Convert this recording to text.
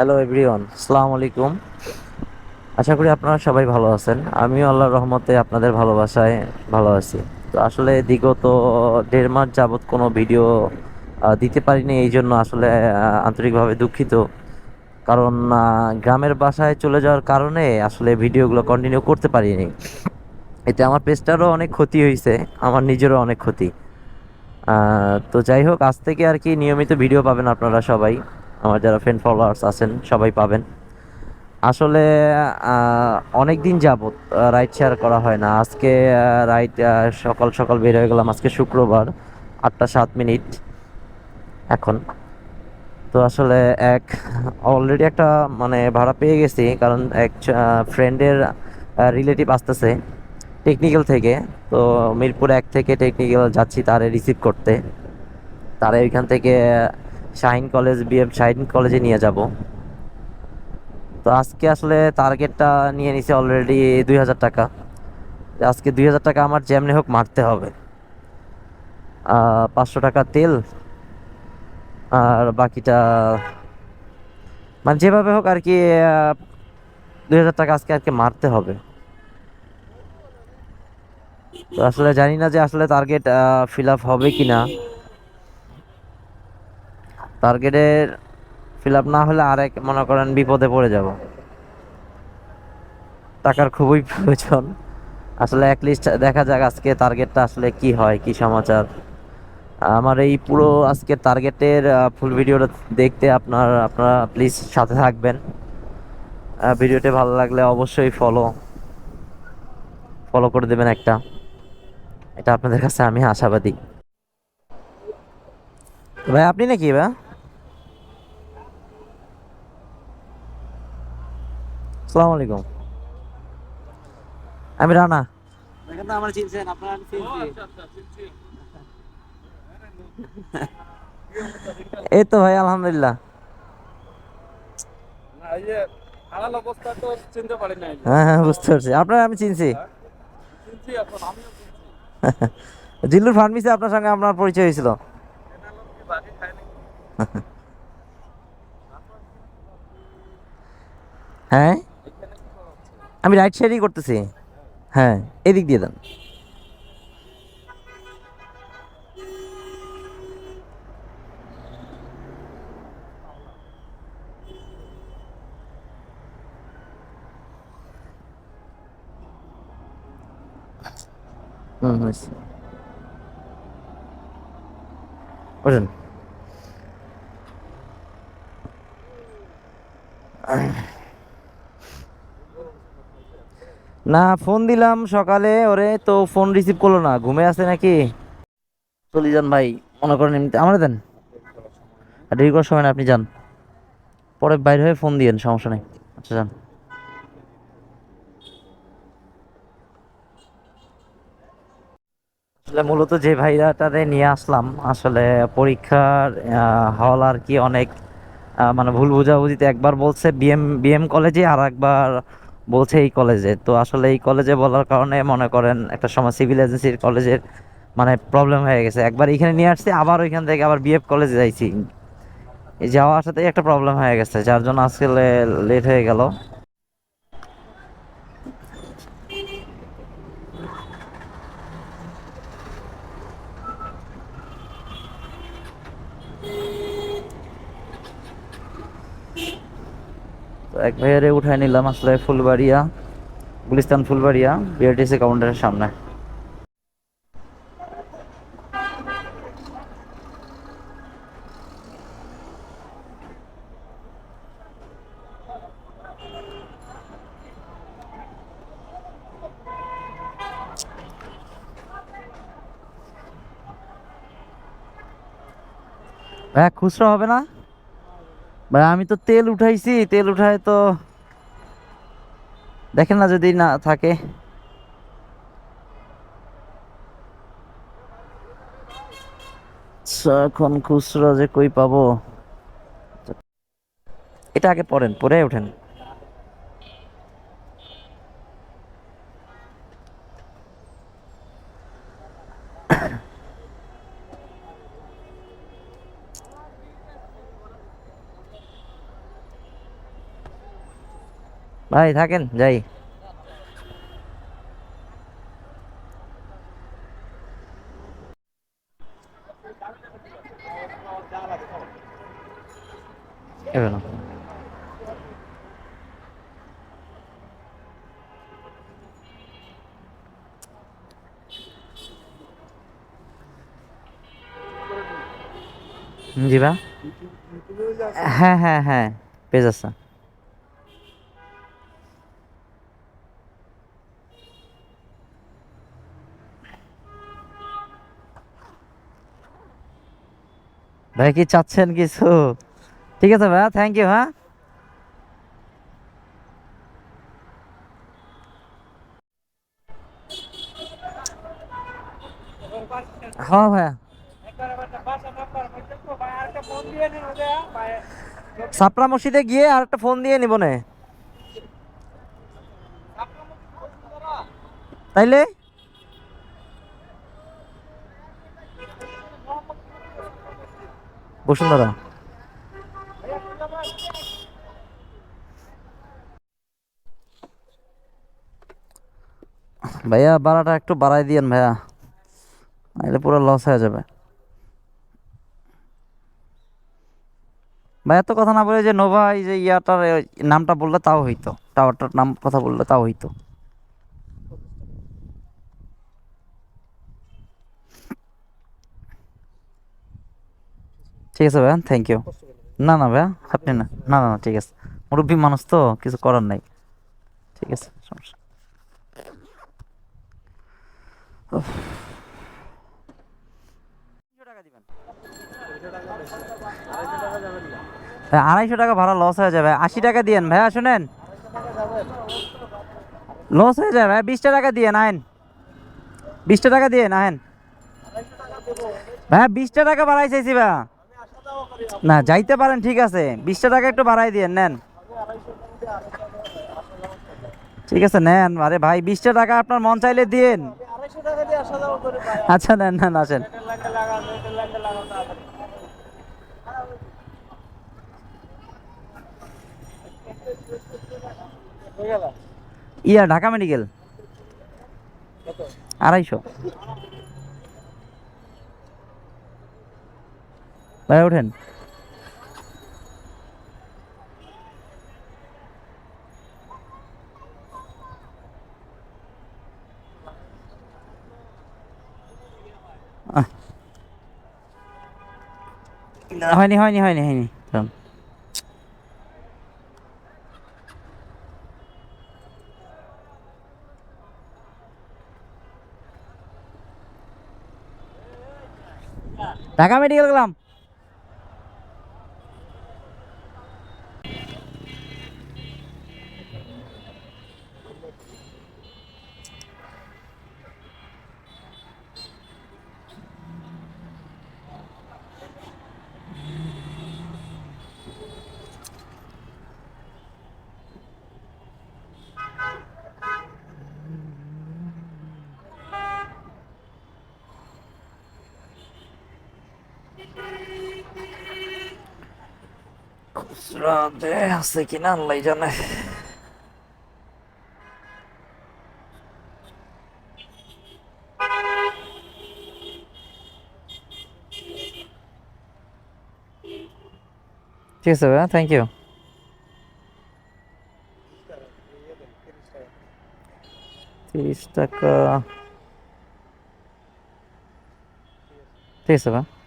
Hello everyone আসসালামু আলাইকুম আশা করি আপনারা সবাই ভালো আছেন। আমিও আল্লাহর রহমতে আপনাদের ভালোবাসায় ভালো আছি। তো আসলে বিগত দেড় মাস যাবৎ কোনো ভিডিও দিতে পারিনি, এই জন্য আসলে আন্তরিকভাবে দুঃখিত। কারণ গ্রামের বাসায় চলে যাওয়ার কারণে আসলে ভিডিওগুলো কন্টিনিউ করতে পারিনি। এতে আমার পেজটারও অনেক ক্ষতি হয়েছে আমার নিজেরও অনেক ক্ষতি। তো যাই হোক, আজ থেকে আর কি নিয়মিত ভিডিও পাবেন আপনারা সবাই। আমার যারা ফ্রেন্ড ফলোয়ার্স আছেন, সবাই পাবেন। আসলে অনেক দিন যাবৎ রাইড শেয়ার করা হয় না। আজকে রাইড সকাল সকাল বের হয়ে গেলাম আজকে শুক্রবার, আটটা সাত মিনিট এখন। তো আসলে এক অলরেডি একটা মানে ভাড়া পেয়ে গেছি, কারণ এক ফ্রেন্ডের রিলেটিভ আসতেছে টেকনিক্যাল থেকে। তো মিরপুর এক থেকে টেকনিক্যাল যাচ্ছি তারে রিসিভ করতে। তারা ওইখান থেকে শাহিন কলেজ, বিএম শাহিন কলেজে নিয়ে যাব। তো আজকে আসলে টার্গেটটা নিয়ে নিছে অলরেডি দুই হাজার টাকা। আজকে দুই হাজার টাকা আমার যেমনি হোক মারতে হবে। পাঁচশো টাকা তেল। আর বাকিটা মানে যেভাবে হোক আর কি দুই হাজার টাকা আজকে আর কি মারতে হবে। তো আসলে জানি না যে আসলে টার্গেট ফিল আপ হবে কি না টার্গেটের ফিল আপ না হলে আরেক, মনে করেন, বিপদে পড়ে যাব। টাকার খুবই প্রয়োজন। আসলে এক লিস্ট দেখা যাক আজকে টার্গেটটা আসলে কি হয়, কি সমাচার। আমার এই পুরো আজকে টার্গেটের ফুল ভিডিওটা দেখতে আপনার, আপনারা প্লিজ সাথে থাকবেন। ভিডিওটি ভালো লাগলে অবশ্যই ফলো ফলো করে দেবেন একটা। এটা আপনাদের কাছে আমি আশাবাদী। ভাই, আপনি নাকি ভাই? আসসালামু আলাইকুম। আমি রানা। দেখেন তো আমার চিনছেন আপনারা এই তো ভাই আলহামদুলিল্লাহ। না, এই যে হারাল অবস্থা তো চিনতে পারি নাই। হ্যাঁ হ্যাঁ বুঝতে পারছি। আপনার আমি চিনছি। চিনছি জিল্লুর ফার্মেসি আপনার সঙ্গে আপনার পরিচয় হয়েছিল। হ্যাঁ এখানে কি করা হচ্ছে আমি রাইট শেয়ারই করতেছি। হ্যাঁ এদিক দিয়ে দেন। হুম হয়েছে না, ফোন দিলাম সকালে, ওরে তো ফোন রিসিভ করল না, ঘুমে আছে নাকি? চলে যান ভাই, মনে করেন এমনিতে আমার দেন। দেরি করার সময় না, আপনি যান। পরে বাইরে হয়ে ফোন দিয়েন সমস্যা নেই। আচ্ছা যান। আসলে মূলত যে ভাইরাটারে নিয়ে আসলাম, আসলে পরীক্ষার হল আর কি অনেক মানে ভুল বুঝাবুঝিতে একবার বলছে বিএম বিএম কলেজে আর একবার বলছে এই কলেজে তো আসলে এই কলেজে বলার কারণে মনে করেন একটা সময় সিভিল এজেন্সির কলেজের মানে প্রবলেম হয়ে গেছে। একবার এখানে নিয়ে আসছি, আবার ওইখান থেকে আবার বিএফ কলেজে যাইছি। যাওয়া আসাতেই একটা প্রবলেম হয়ে গেছে, যার জন্য আজকে লেট হয়ে গেল। এক ভাইয়ারে উঠায় নিলাম, আসলে ফুলবাড়িয়া, গুলিস্তান ফুলবাড়িয়া, বিআরটিসি কাউন্টারের সামনে। ভাইয়া খুচরো হবে না? ভাই, আমি তো তেল উঠাইছি, তেল উঠাই তো দেখেন না যদি না থাকে। এখন খুচরো যে কই পাবো? এটা আগে পড়েন পরে ওঠেন ভাই থাকেন যাই। জি বা হ্যাঁ হ্যাঁ হ্যাঁ পেজ আছে ভাই, কি চাচ্ছেন কিছু? ঠিক আছে ভাইয়া থ্যাংক ইউ হ্যাঁ? হ্যাঁ ভাইয়া। সাপড়া মসজিদে গিয়ে আর একটা ফোন দিয়ে নিব নে। তাইলে? বসুন্ধরা। ভাইয়া, ভাড়াটা একটু বাড়াই দিয়েন ভাইয়া। নাহলে পুরো লস হয়ে যাবে। ভাই এত কথা না বলে যে নোভা এই যে ইয়াটার নামটা বললে তাও হইতো। টাওয়ারটার নাম কথা বললে তাও হইতো। ঠিক আছে ভাইয়া থ্যাংক ইউ না না ভাইয়া, আপনি না না না ঠিক আছে। মুরব্বী মানুষ তো, কিছু করার নাই। ঠিক আছে, সমস্যা। আড়াইশো টাকা ভাড়া লস হয়ে যাবে আশি টাকা দিয়েন ভাইয়া, শুনেন। লস হয়ে যাবে ভাই বিশটা টাকা দিয়ে নাহেন বিশটা টাকা দিয়ে নাহেন ভাইয়া, বিশটা টাকা বাড়াই চাইছি ভাইয়া। না, যাইতে পারেন, ঠিক আছে। বিশটা টাকা একটু বাড়াই দিয়ে নেন। ঠিক আছে, নেন। আরে ভাই, বিশটা টাকা আপনার মন চাইলে দিন আচ্ছা নেন নেন, আসেন। ইয়া, ঢাকা মেডিকেল। আড়াইশো। ভাই ওঠেন। হয়নি হয়নি হয়নি হয়নি। ঢাকা মেডিকেল গেলাম খুচরা দে আছে কিনা আল্লাহ জানে ঠিক আছে ভাইয়া থ্যাংক ইউ তিরিশ টাকা ঠিক আছে ভাই